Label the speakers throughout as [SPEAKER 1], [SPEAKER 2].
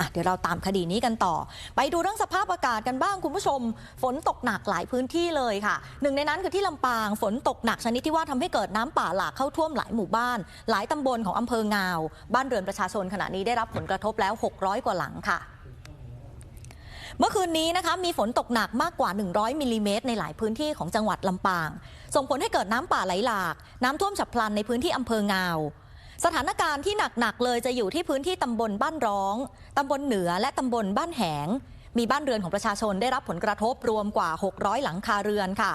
[SPEAKER 1] อะเดี๋ยวเราตามคดีนี้กันต่อ ไปดูเรื่องสภาพอากาศกันบ้างคุณผู้ชม ฝนตกหนักหลายพื้นที่เลยค่ะ หนึ่งในนั้นคือที่ลำปางฝนตกหนักชนิดที่ว่าทำให้เกิดน้ำป่าหลากเข้าท่วมหลายหมู่บ้าน หลายตำบลของอำเภองาว บ้านเรือนประชาชนขณะนี้ได้รับผลกระทบแล้ว 600 กว่าหลังค่ะเมื่อคืนนี้นะคะมีฝนตกหนักมากกว่า 100มิลลิเมตรในหลายพื้นที่ของจังหวัดลำปาง ส่งผลให้เกิดน้ำป่าไหลหลาก น้ำท่วมฉับพลันในพื้นที่อำเภองาว สถานการณ์ที่หนัก ๆ เลยจะอยู่ที่พื้นที่ตำบลบ้านร้อง ตำบลเหนือและตำบลบ้านแหง มีบ้านเรือนของประชาชนได้รับผลกระทบรวมกว่า 600 หลังคาเรือนค่ะ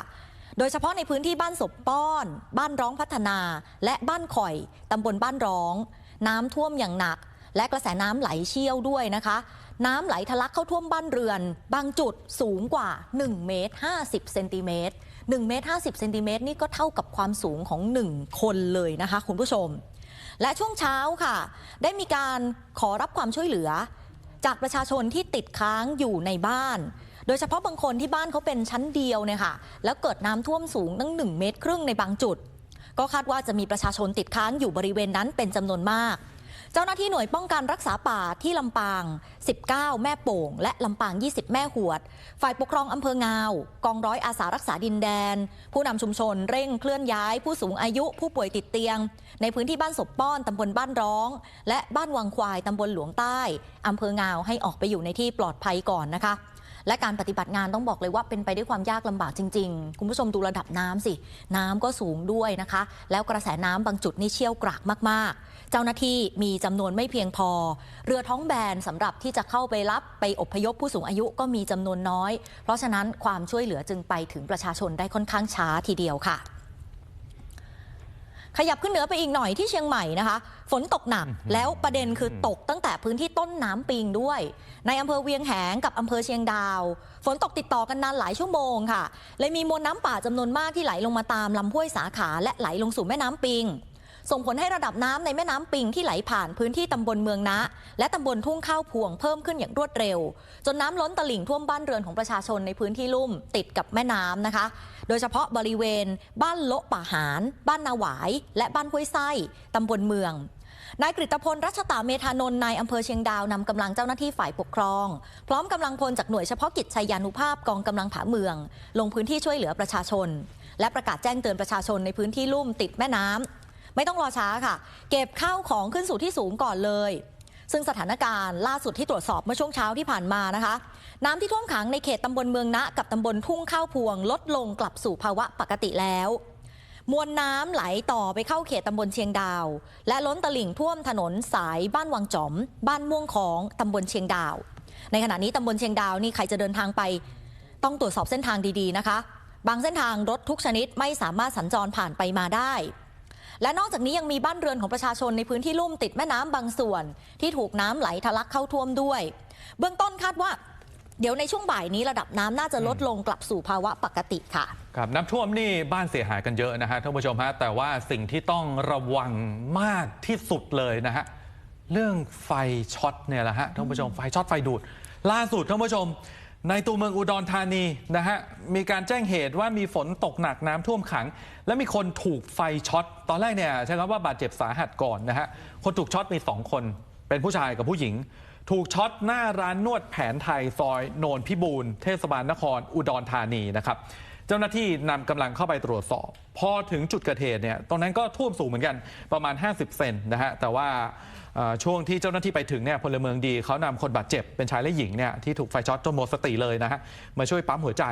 [SPEAKER 1] โดยเฉพาะในพื้นที่บ้านศพป้อน บ้านร้องพัฒนา และบ้านข่อยตำบลบ้านร้อง น้ำท่วมอย่างหนัก และกระแสน้ำไหลเชี่ยวด้วยนะคะ น้ำไหลทะลักเข้าท่วมบ้านเรือน บางจุดสูงกว่า1เมตร50เซนติเมตร1เมตร50เซนติเมตรนี่ก็เท่ากับความสูงของ 1 คนเลยนะคะ คุณผู้ชม และช่วงเช้าค่ะ ได้มีการขอรับความช่วยเหลือ จากประชาชนที่ติดค้างอยู่ในบ้าน โดยเฉพาะบางคนที่บ้านเขาเป็นชั้นเดียวเนี่ยค่ะ แล้วเกิดน้ำท่วมสูงตั้ง 1 เมตรครึ่งในบางจุด ก็คาดว่าจะมีประชาชนติดค้างอยู่บริเวณนั้นเป็นจำนวนมาก เจ้าหน้าที่หน่วยป้องกันรักษาป่าที่ลำปาง 19 แม่โป่ง และลำปาง 20 แม่หวด ฝ่ายปกครองอำเภองาว กองร้อยอาสารักษาดินแดน ผู้นำชุมชนเร่งเคลื่อนย้าย ผู้สูงอายุผู้ป่วยติดเตียง ในพื้นที่บ้านศพป้อนตำบลบ้านร้อง และบ้านวังควายตำบลหลวงใต้อำเภองาวให้ออกไปอยู่ในที่ปลอดภัยก่อนนะคะ และการปฏิบัติงานต้องบอกเลยว่าเป็นไปด้วยความยากลำบากจริง ๆ คุณผู้ชมดูระดับน้ำสิ น้ำก็สูงด้วยนะคะ แล้วกระแสน้ำบางจุดนี่เชี่ยวกรากมาก ๆ เจ้าหน้าที่มีจำนวนไม่เพียงพอ เรือท้องแบนสำหรับที่จะเข้าไปรับไปอพยพผู้สูงอายุก็มีจำนวนน้อย เพราะฉะนั้นความช่วยเหลือจึงไปถึงประชาชนได้ค่อนข้างช้าทีเดียวค่ะ ขยับขึ้นเหนือไปอีกหน่อยที่เชียงใหม่นะคะ ฝนตกหนักแล้วประเด็นคือตกตั้งแต่พื้นที่ต้นน้ำปิงด้วย ในอำเภอเวียงแหงกับอำเภอเชียงดาว ฝนตกติดต่อกันนานหลายชั่วโมงค่ะเลยมีมวลน้ำป่าจำนวนมากที่ไหลลงมาตามลำห้วยสาขาและไหลลงสู่แม่น้ำปิง ส่งผลให้ระดับน้ำในแม่น้ำปิงที่ไหลผ่านพื้นที่ตำบลเมืองนะ และตำบลทุ่งข้าวพวงเพิ่มขึ้นอย่างรวดเร็ว จนน้ำล้นตลิ่งท่วมบ้านเรือนของประชาชนในพื้นที่ลุ่มติดกับแม่น้ำนะคะ โดยเฉพาะบริเวณ บ้านโละป่าหารบ้านนาหวาย และบ้านห้วยไส้ตำบลเมืองนายกฤตพลรัชตาเมธานนท์นายอำเภอเชียงดาวนำกำลังเจ้าหน้าที่ฝ่ายปกครอง พร้อมกำลังพลจากหน่วยเฉพาะกิจชัยยานุภาพกองกำลังผาเมือง ลงพื้นที่ช่วยเหลือประชาชน และประกาศแจ้งเตือนประชาชนในพื้นที่ลุ่มติดแม่น้ำ ไม่ต้องรอช้าค่ะ เก็บข้าวของขึ้นสู่ที่สูงก่อนเลย ซึ่งสถานการณ์ล่าสุดที่ตรวจสอบเมื่อช่วงเช้าที่ผ่านมานะคะ น้ำที่ท่วมขังในเขตตำบลเมืองนะ กับตำบลทุ่งข้าวพวง ลดลงกลับสู่ภาวะปกติแล้วมวลน้ำไหลต่อไปเข้าเขตตำบลเชียงดาว และล้นตลิ่งท่วมถนนสายบ้านวังจอม บ้านม่วงของตำบลเชียงดาว ในขณะนี้ตำบลเชียงดาวนี่ใครจะเดินทางไป ต้องตรวจสอบเส้นทางดีๆนะคะ บางเส้นทางรถทุกชนิดไม่สามารถสัญจรผ่านไปมาได้ และนอกจากนี้ยังมีบ้านเรือนของประชาชนในพื้นที่ลุ่มติดแม่น้ำบางส่วน ที่ถูกน้ำไหลทะลักเข้าท่วมด้วย เบื้องต้นคาดว่า เดี๋ยวในช่วงบ่ายนี้ระดับน้ำน่าจะลดลงกลับสู่ภาวะปกติค่ะ
[SPEAKER 2] ครับน้ำท่วมนี่บ้านเสียหายกันเยอะนะฮะท่านผู้ชมฮะแต่ว่าสิ่งที่ต้องระวังมากที่สุดเลยนะฮะเรื่องไฟช็อตเนี่ยแหละฮะท่านผู้ชมไฟช็อตไฟดูด ล่าสุดท่านผู้ชม ในตัวเมืองอุดรธานีนะฮะมีการแจ้งเหตุว่ามีฝนตกหนักน้ำท่วมขัง และมีคนถูกไฟช็อต ตอนแรกเนี่ยใช้คำว่าบาดเจ็บสาหัสก่อนนะฮะคนถูกช็อตมีสองคน เป็นผู้ชายกับผู้หญิง ถูกช็อตหน้าร้านนวดแผนไทยซอยโนนพิบูลเทศบาลนครอุดรธานีนะครับ เจ้าหน้าที่นำกำลังเข้าไปตรวจสอบ พอถึงจุดเกิดเหตุเนี่ยตรงนั้นก็ท่วมสูงเหมือนกันประมาณ 50 เซนนะฮะแต่ว่าช่วงที่เจ้าหน้าที่ไปถึงเนี่ยพลเมืองดีเขานำคนบาดเจ็บเป็นชายและหญิงเนี่ยที่ถูกไฟช็อตจนหมดสติเลยนะฮะมาช่วยปั๊มหัวใจ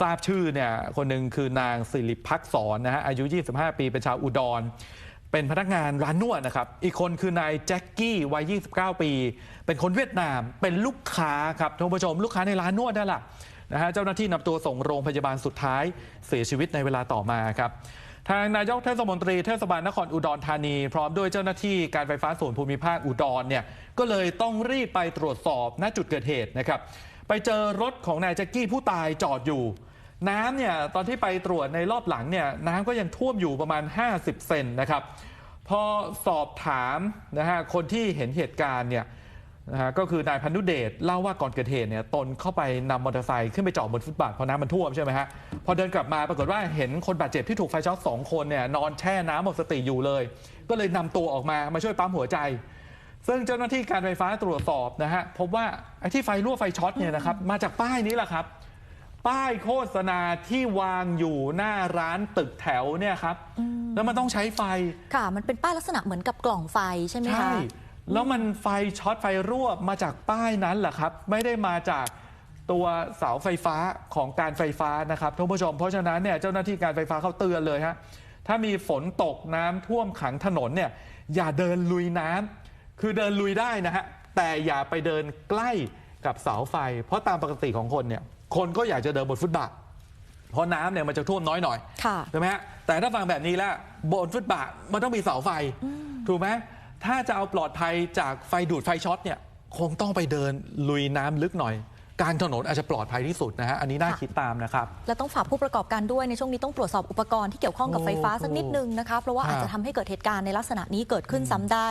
[SPEAKER 2] ทราบชื่อเนี่ยคนหนึ่งคือนางสิริพักษรนะฮะอายุ 25 ปีเป็นชาวอุดร เป็นพนักงานร้านนวดนะครับ อีกคนคือนายแจ็คกี้วัย 29 ปี เป็นคนเวียดนาม เป็นลูกค้าครับท่านผู้ชม ลูกค้าในร้านนวดนั่นแหละนะฮะเจ้าหน้าที่นำตัวส่งโรงพยาบาลสุดท้ายเสียชีวิตในเวลาต่อมาครับทางนายกเทศมนตรีเทศบาลนครอุดรธานี พร้อมด้วยเจ้าหน้าที่การไฟฟ้าส่วนภูมิภาคอุดรเนี่ยก็เลยต้องรีบไปตรวจสอบณจุดเกิดเหตุนะครับไปเจอรถของนายแจ็คกี้ผู้ตายจอดอยู่ น้ำเนี่ยตอนที่ไปตรวจในรอบหลังเนี่ยน้ำก็ยังท่วมอยู่ประมาณ 50 เซนนะครับ พอสอบถามนะฮะคนที่เห็นเหตุการณ์เนี่ยนะฮะก็คือนายพันุเดชเล่าว่าก่อนเกิดเหตุเนี่ยตนเข้าไปนำมอเตอร์ไซค์ขึ้นไปจอดบนฟุตบาทเพราะน้ำมันท่วมใช่ไหมฮะพอเดินกลับมาปรากฏว่าเห็นคนบาดเจ็บที่ถูกไฟช็อตสองคนเนี่ยนอนแช่น้ำหมดสติอยู่เลย ก็เลยนำตัวออกมามาช่วยปั๊มหัวใจ ซึ่งเจ้าหน้าที่การไฟฟ้าตรวจสอบนะฮะพบว่าไอ้ที่ไฟรั่วไฟช็อตเนี่ยนะครับมาจากป้ายนี้แหละครับ ป้ายโฆษณาที่วางอยู่หน้าร้านตึกแถวเนี่ยครับ แล้วมันต้องใช้ไฟ
[SPEAKER 1] ค่ะ มันเป็นป้ายลักษณะเหมือนกับกล่องไฟใช่ไหม
[SPEAKER 2] ใช่
[SPEAKER 1] คะ
[SPEAKER 2] แล้วมันไฟช็อตไฟรั่วมาจากป้ายนั้นแหละครับ ไม่ได้มาจากตัวเสาไฟฟ้าของการไฟฟ้านะครับท่านผู้ชม เพราะฉะนั้นเนี่ยเจ้าหน้าที่การไฟฟ้าเขาเตือนเลยฮะ ถ้ามีฝนตกน้ำท่วมขังถนนเนี่ยอย่าเดินลุยน้ำคือเดินลุยได้นะฮะ แต่อย่าไปเดินใกล้กับเสาไฟ เพราะตามปกติของคนเนี่ย คนก็อยากจะเดินบนฟุตบาทเพราะน้ำเนี่ยมันจะท่วมน้อยหน่อย
[SPEAKER 1] ค่ะ
[SPEAKER 2] ใช่ไหมฮะแต่ถ้าฟังแบบนี้แล้วบนฟุตบาทมันต้องมีเสาไฟ ถูกไหมถ้าจะเอาปลอดภัยจากไฟดูดไฟช็อตเนี่ยคงต้องไปเดินลุยน้ำลึกหน่อย การถนนอาจจะปลอดภัยที่สุดนะฮะอันนี้น่า
[SPEAKER 1] ค่ะ
[SPEAKER 2] คิดตามนะครับ
[SPEAKER 1] และต้องฝากผู้ประกอบการด้วยในช่วงนี้ต้องตรวจสอบอุปกรณ์ที่เกี่ยวข้องกับไฟฟ้าสักนิดนึงนะคะเพราะว่า
[SPEAKER 2] ครับ
[SPEAKER 1] อาจจะทำให้เกิดเหตุการณ์ในลักษณะนี้เกิดขึ้นซ้ำได้